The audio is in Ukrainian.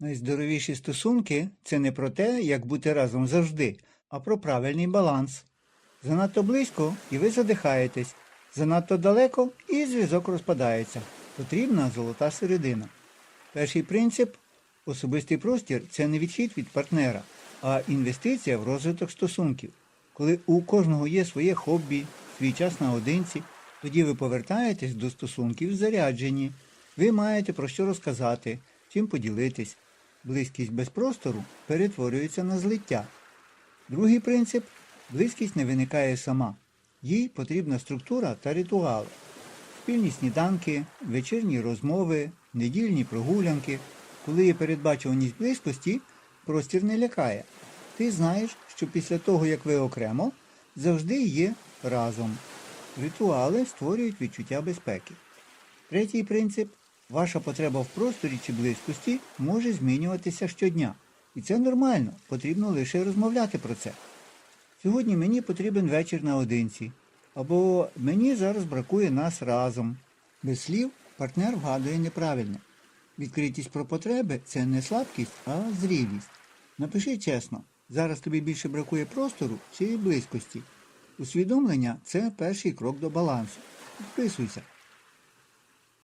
Найздоровіші стосунки це не про те, як бути разом завжди, а про правильний баланс. Занадто близько і ви задихаєтесь, занадто далеко і зв'язок розпадається. Потрібна золота середина. Перший принцип особистий простір це не відхід від партнера, а інвестиція в розвиток стосунків. Коли у кожного є своє хобі, свій час наодинці, тоді ви повертаєтесь до стосунків заряджені. Ви маєте про що розказати, чим поділитись. Близькість без простору перетворюється на злиття. Другий принцип близькість не виникає сама. Їй потрібна структура та ритуали. Спільні сніданки, вечірні розмови, недільні прогулянки. Коли є передбачуваність близькості, простір не лякає. Ти знаєш, що після того, як ви окремо, завжди є разом. Ритуали створюють відчуття безпеки. Третій принцип ваша потреба в просторі чи близькості може змінюватися щодня. І це нормально, потрібно лише розмовляти про це. Сьогодні мені потрібен вечір наодинці. Або мені зараз бракує нас разом. Без слів партнер вгадує неправильно. Відкритість про потреби це не слабкість, а зрілість. Напиши чесно, зараз тобі більше бракує простору чи близькості. Усвідомлення це перший крок до балансу. Підписуйся.